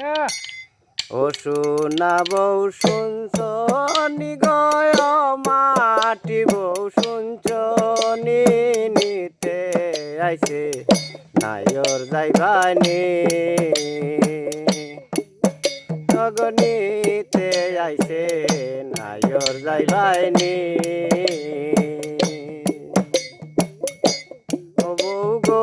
ও সোনা বউ শুনছ নিগয় মাটি, বউ শুনছ নিতে আইছে নায়র যাইবানি। গগনিতে আইছে নায়র যাইবানি। ও বউ গো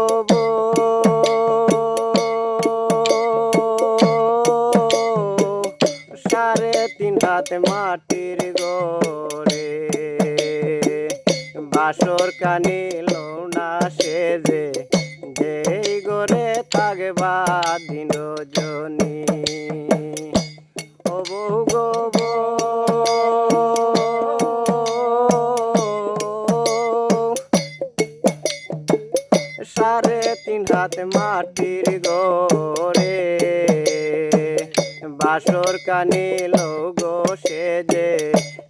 হাত মাটির গড়ে। বাসর কানি লোনা সেজে, যেই গড়ে থাকবা দিন জনী ও সাড়ে তিন হাত মাটির গড়ে। বাসর কানি লোগো সেজে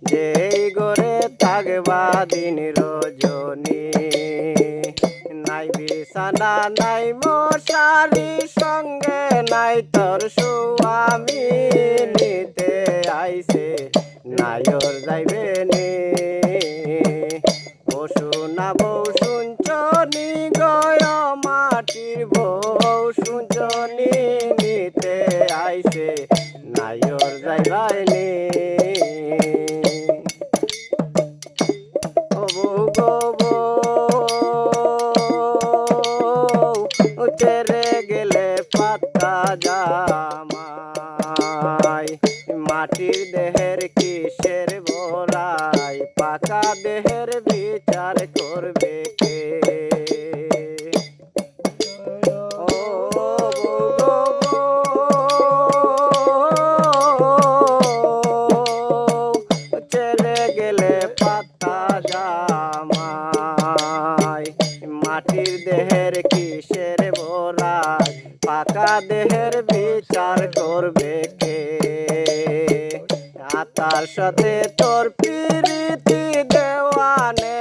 যেই গড়ে থাকবা দিন রজনী। নাই বিছানা, নাই মশারি, সঙ্গে নাই তোর সুয়ামী। নিতে আইছে, নায়র যাইবে নে। ও সোনা বউ শুনছনি গয় মাটির বউ জামাই। মাটির দেহের কিসের বড়াই পাকা দেহের বিচার করবে কে? মাটির দেহের কিসের বড়াই আতা দেহের বিচার করবে কে? আতার সাথে তোর পিরিতি দেওয়ানে